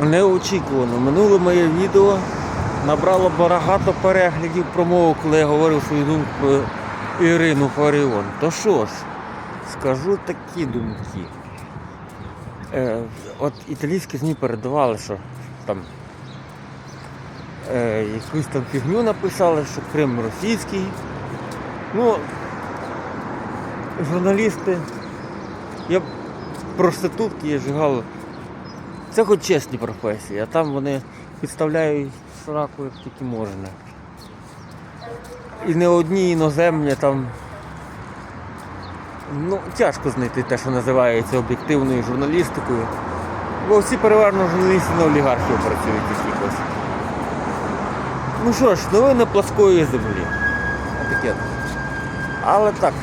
Неочікувано. Минуле моє відео набрало багато переглядів про мову, коли я говорив свою думку про Ірину Фаріон. То що ж, скажу такі думки. Е, от італійські ЗМІ передавали, що там е, якусь там фігню написали, що Крим російський. Ну, журналісти, я проститутки, я жигало. Це хоч чесні професії, а там вони підставляють сраку як тільки можна. І не одні іноземні там. Ну, тяжко знайти те, що називається об'єктивною журналістикою. Бо всі переважно журналісти на олігархів працюють якихось. Ну що ж, новини плоскої землі. Отаке. Але так.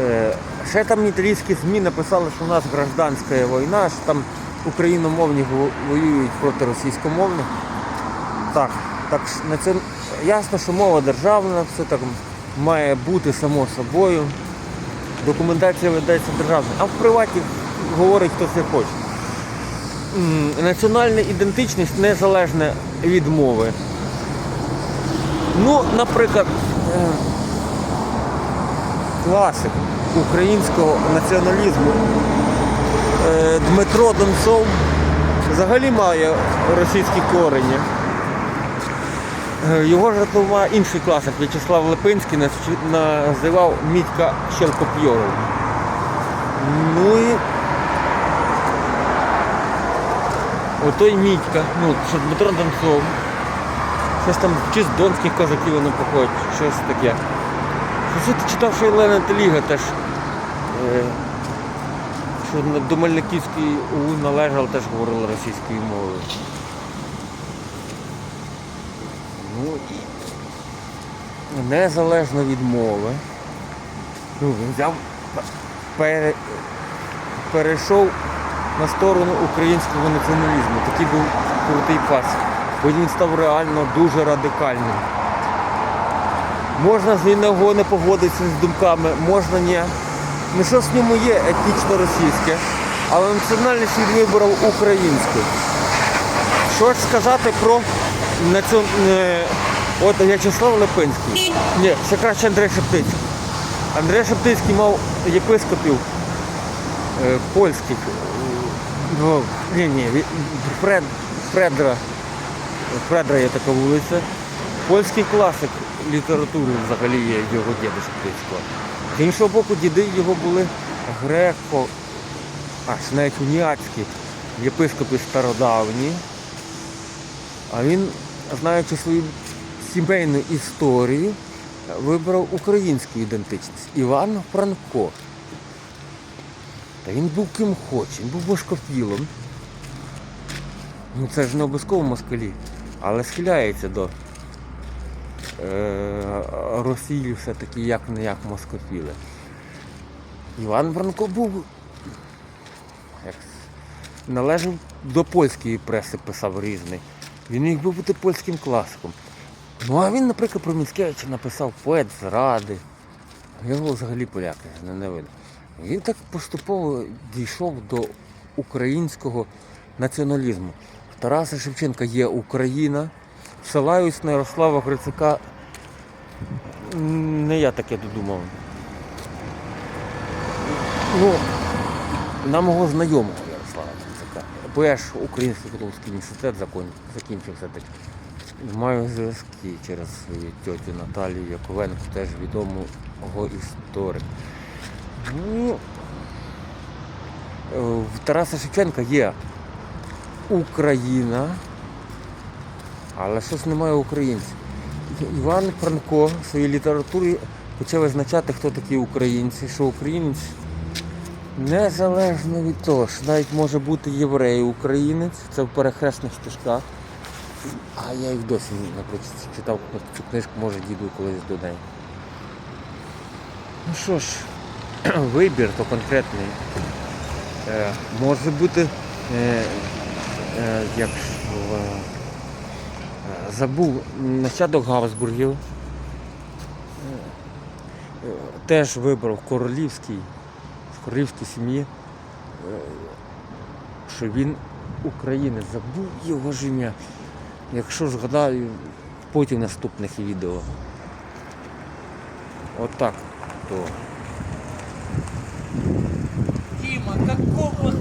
Е, ще там італійські ЗМІ написали, що у нас гражданська війна, що там україномовні воюють проти російськомовних. Так, так на це ясно, що мова державна, все так має бути само собою. Документація ведеться державна, а в приваті говорить хто це хоче. Національна ідентичність незалежна від мови. Ну, наприклад, е, класик українського націоналізму е, Дмитро Донцов взагалі має російські корені. Е, Його жартував інший класик В'ячеслав Липинський називав Мітька Щелкопйоров. Ну і отой Мітька, ну, що Дмитро Донцов. Щось там чи з донських козаків вони походять, щось таке. Що ти читав, що Олена Теліга теж, що до Мельниківської УУ належала, теж говорила російською мовою. Ну, незалежно від мови. Ну, він взяв, пере, перейшов на сторону українського націоналізму. Такий був крутий пас. Він став реально дуже радикальним. Можна з нього не погодитися з думками, можна ні. Ну що в ньому є етнічно російське, але національність він вибрав українську. Що ж сказати про е, От В'ячеслав Липинський. Ні, ще краще Андрей Шептицький. Андрей Шептицький мав єпископів е, польських. е, Ну, ні, ні, Фред, Фредра. Фредра є така вулиця. Польський класик літератури взагалі є його діда Шептицького. З іншого боку, діди його були греко, аж навіть уніатські єпископи стародавні. А він, знаючи свою сімейну історію, вибрав українську ідентичність. Іван Франко. Та він був ким хоче, він був башкофілом. Ну це ж не обов'язково москалі, але схиляється до е, Росії все-таки як не як москофіли. Іван Франко був як, належав до польської преси, писав різний. Він міг би бути польським класиком. Ну а він, наприклад, про Міцкевича написав поет зради. Його взагалі поляки не, не видно. Він так поступово дійшов до українського націоналізму. Тараса Шевченка є Україна. Ссилаюсь на Ярослава Грицака. Не я таке додумав. Ну, на мого знайомого Ярослава Грицака. Бо Український католицький університет закінчив все-таки. Маю зв'язки через свою тьотю Наталію Яковенко, теж відомого історика. Ну, в Тараса Шевченка є Україна, але щось немає українців. Іван Франко в своїй літературі почав визначати, хто такі українці, що українець незалежно від того, що навіть може бути єврей-українець, це в перехресних стежках. А я їх досі, наприклад, читав цю книжку, може діду колись до неї. Ну що ж, вибір то конкретний. Е, може бути, е, е, як Забув нащадок Габсбургів. Теж вибрав королівський, з королівській сім'ї, е, що він українець, забув його ж ім'я. Якщо ж гадаю, потім наступних відео. Отак От то. Діма, какого